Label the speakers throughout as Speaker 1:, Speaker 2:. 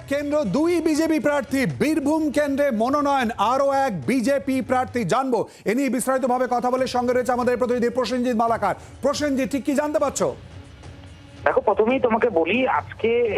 Speaker 1: এক কেন্দ্র, দুই বিজেপি প্রার্থী, বীরভূম কেন্দ্রে মনোনয়ন, আরও এক বিজেপি প্রার্থী জানব। এ নিয়ে বিস্তারিতভাবে কথা বলে সঙ্গে রয়েছে আমাদের প্রতিনিধি প্রসেনজিৎ মালাকার। প্রসেনজিৎ, ঠিক কি জানতে পারছ?
Speaker 2: দেখো প্রথমেই তোমাকে বলি আজকে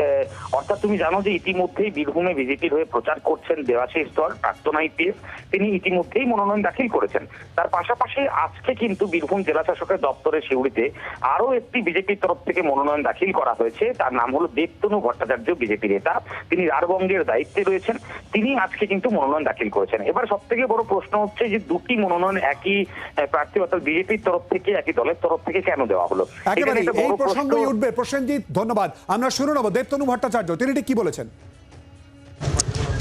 Speaker 2: অর্থাৎ তুমি জানো যে ইতিমধ্যেই বীরভূমে বিজেপির হয়ে প্রচার করছেন দেবাশিস স্তর প্রাক্তন আইপিএস। তিনি ইতিমধ্যেই মনোনয়ন দাখিল করেছেন। তার পাশাপাশি আজকে কিন্তু বীরভূম জেলা শাসকের দপ্তরে শিউড়িতে আরও একটি বিজেপির তরফ থেকে মনোনয়ন দাখিল করা হয়েছে। তার নাম হলো দেবতনু ভট্টাচার্য বিজেপি নেতা। তিনি রারবঙ্গের দায়িত্বে রয়েছেন। তিনি আজকে কিন্তু মনোনয়ন দাখিল করেছেন। এবার সব থেকে বড় প্রশ্ন হচ্ছে যে দুটি মনোনয়ন একই প্রার্থী অর্থাৎ বিজেপির তরফ থেকে একই দলের তরফ থেকে কেন দেওয়া হলো?
Speaker 1: এই
Speaker 2: বড়
Speaker 1: প্রসঙ্গই
Speaker 2: প্রশ্ন-
Speaker 1: উঠবে প্রসেনজিৎ, ধন্যবাদ। আমরা শুনে নেব দেবতনু ভট্টাচার্য, তিনি ঠিক কি বলেছেন?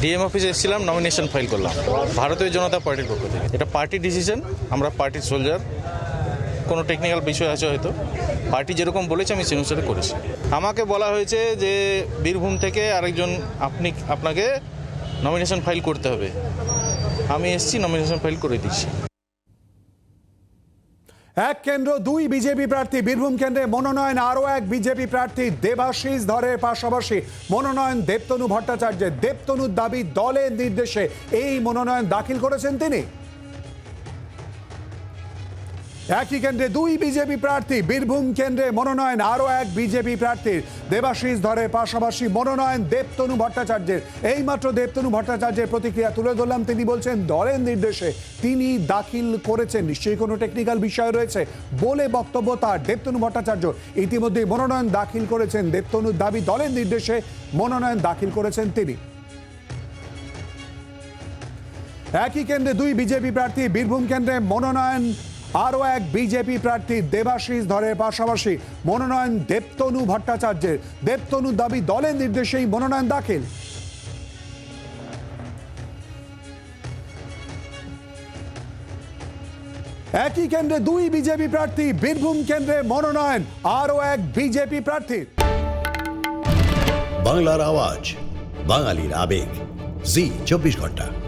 Speaker 3: ডিএম অফিসে এসেছিলাম নমিনেশন ফাইল করলাম। ভারতীয় জনতা পার্টির পক্ষ থেকে। এটা পার্টি ডিসিশন আমরা পার্টির সোলজার কোনো টেকনিক্যাল বিষয় আছে হয়তো। পার্টি যেরকম বলেছে, আমি অনুসারে করেছি। আমাকে বলা হয়েছে যে, বীরভূম থেকে আরেকজন আপনি, আপনাকে নমিনেশন ফাইল করতে হবে। আমি এসেছি নমিনেশন ফাইল করে দিচ্ছি।
Speaker 1: এক কেন্দ্র, দুই বিজেপি প্রার্থী। বীরভূম কেন্দ্রে মনোনয়ন, আরও এক বিজেপি প্রার্থী দেবাশিস ধরের পাশাপাশি মনোনয়ন দেবতনু ভট্টাচার্যের। দেবতনুর দাবি দলের নির্দেশে এই মনোনয়ন দাখিল করেছেন তিনি। একই কেন্দ্রে দুই বিজেপি প্রার্থী, বীরভূম কেন্দ্রে মনোনয়ন, আরও এক বিজেপি প্রার্থীর। দেবাশিস ধরে পাশাপাশি মনোনয়ন দেবতনু ভট্টাচার্যের। এইমাত্র দেবতনু ভট্টাচার্যের প্রতিক্রিয়া তুলে ধরলাম, তিনি বলছেন, দলের নির্দেশে তিনি দাখিল করেছেন। নিশ্চয়ই কোনো টেকনিক্যাল বিষয় রয়েছে বলে বক্তব্য তার দেবতনু ভট্টাচার্য। ইতিমধ্যে মনোনয়ন দাখিল করেছেন দেবতনুর দাবি, দলের নির্দেশে মনোনয়ন দাখিল করেছেন তিনি। একই কেন্দ্রে দুই বিজেপি প্রার্থী, বীরভূম কেন্দ্রে মনোনয়ন আরও এক বিজেপি প্রার্থী দেবাশিস ধরের পাশাপাশি মনোনয়ন দেবতনু ভট্টাচার্যের। দেবতনুর দাবি দলের নির্দেশেই মনোনয়ন দাখিল। একই কেন্দ্রে দুই বিজেপি প্রার্থী, বীরভূম কেন্দ্রে মনোনয়ন, আরও এক বিজেপি প্রার্থীর।
Speaker 4: বাংলার আওয়াজ, বাঙালির আবেগ। জি, চব্বিশ ঘণ্টা।